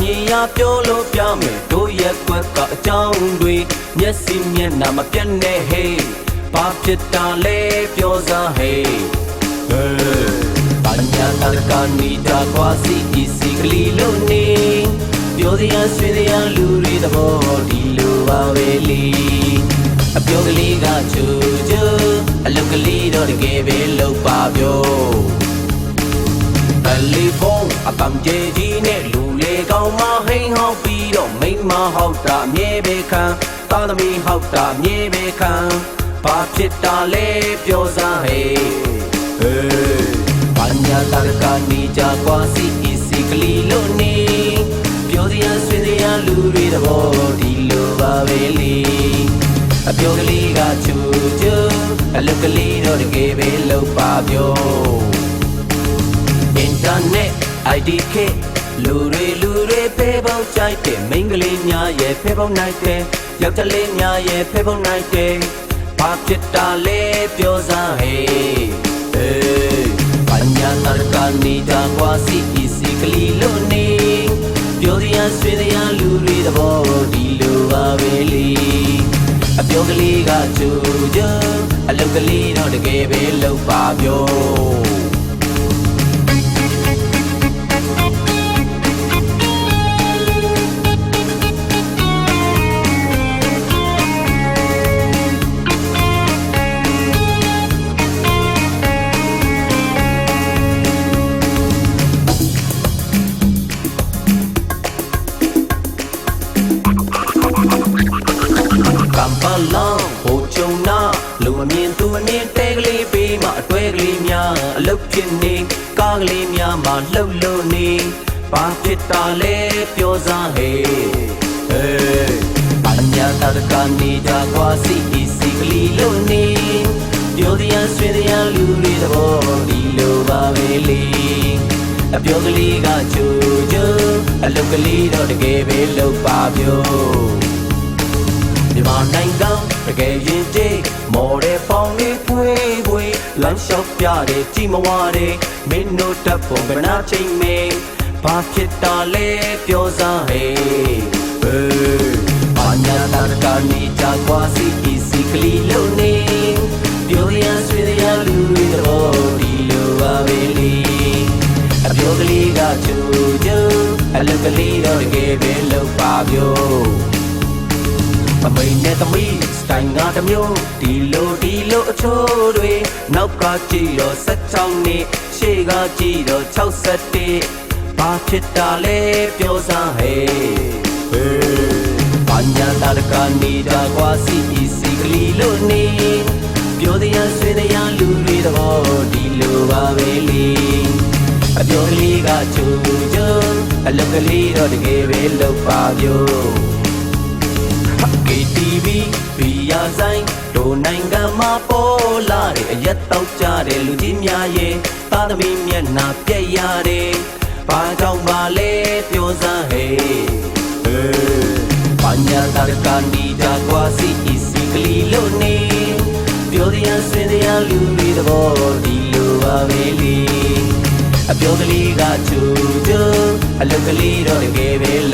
မြင်ရပြောလို့ပြမယ်တို့ရက်ကွက်ကအကြောင်းတွေမျက်စိမျက်နှာမပြတ်နဲ့ဟေးဘာဖြစ်တာလဲပြောစားဟေးဟေးပညာတရကနေတာကွာစီအီစီကလီလို့နေပြောစရာဆွေးစရာလူတွေသဘောဒီလိုပါပဲလေအပြောကလေးကချူချူအလုတ်ကလေးတော့တကယ်ပဲလောက်ပါပြောတယ် လီဖုန်းအတမ်ကျေကြီးနဲ့လူလေကောင်းမဟိန်ဟောက်ပြီးတော့မိန်းမဟောက်တာအမြဲပဲခံသားသမီးဟောက်တာအမြဲပဲခံဘာဖြစ်တာလဲပြောစားဟေးဟေးပညာတရကနေကြကွာစီအီစီကလီလို့နေပြောစရာဆွေးစရာလူတွေတဘောဒီလိုပါပဲလေအပြောကလေးကချူချူအလုတ်ကလေးတော့တကယ်ပဲလောက်ပါပြောအင် တာနက် IDK လူတွေလူတွေဖေးပေါင်းကြိုက်တဲ့မိန်းကလေးများရဲ့ဖေးပေါင်းနိုင်တဲ့ယောက်ျားလေးများရဲ့ဖေးပေါင်းနိုင်တဲ့ဘာဖြစ်တာလဲပြောစားဟေးဟေးပညာတရကနေကြကွာစီအီစီကလီလို့နေပြောစရာဆွေးစရာလူတွေသဘောဒီလိုပါပဲလေအပြောကလေးကချူချူအလုတ်ကလေးတော့တကယ်ပဲလောက်ပါပြော လူအမြင်သူအမြင်တဲကလေးပေးမှအတွဲကလေးများအလုတ်ဖြစ်နေကားကလေးများမှလှုပ်လို့နေဘာဖြစ်တာလဲပြောစားဟေးဟေးအညာတရကနေကြကွာစီအီစီကလေးလို့နေပြောတရားဆွေတရားလူတွေသဘောဒီလိုပါပဲလေအပြောကလေးကချိုချိုအလုတ်ကလေးတော့တကယ်ပဲလောက်ပါပြော မြန်မာနိုင်ငံတကယ်ရင်ကျေးမော်တဲ့ပေါင်းလေးဖွေးဖွေးလမ်းလျှောက်ပြတဲ့ကြည်မဝတဲ့မင်းတို့တပ်ပုံကနာချိန်မေဘာဖြစ်တာလဲပြောစားဟေးဟေးဘာညာတာကနေကြကွာစီအီစီကလီလို့နေပြောရဆွေးရလူတွေတော့ဒီလိုပါပဲလေအပြောကလေးကချူချူအလုတ်ကလေးတော့တကယ်ပဲလောက်ပါပြော အမိန်နဲ့သမီးစတိုင်ငါတစ်မျိုးဒီလိုဒီလိုအချိုးတွေနောက်ကကြည့်တော့16နှစ်ရှေ့ကကြည့်တော့61ဘာဖြစ်တာလဲပြောစားဟဲ့ဟေးဘာညာတာရကနေတာကွာစီအီစီကလီလို့နေပြောတရားဆွေးတရားလူတွေတော့ဒီလိုပါပဲလေအပြောကလေးကချူချူအလုပ်ကလေးတော့တကယ်ပဲလုပ်ပါပြော KTV ဘီယာဆိုင်ဒိုနိုင်ငံမှာပေါ်လာတဲ့အရက်တော့ကြတဲ့လူကြီးများရဲ့သားသမီးမျက်နှာပြက်ရတဲ့ဘာကြောင့်ပါလဲပြောစားဟဲ့ဟေးပညာတရကနီတာကွာစီအီစီကလီလို့နေပြောတရားဆွေးတရားလူတွေသဘောဒီလိုပါပဲလေအပြောကလေးကချူချူအလုပ်ကလေးတော့တကယ်ပဲလောက်ပါပြော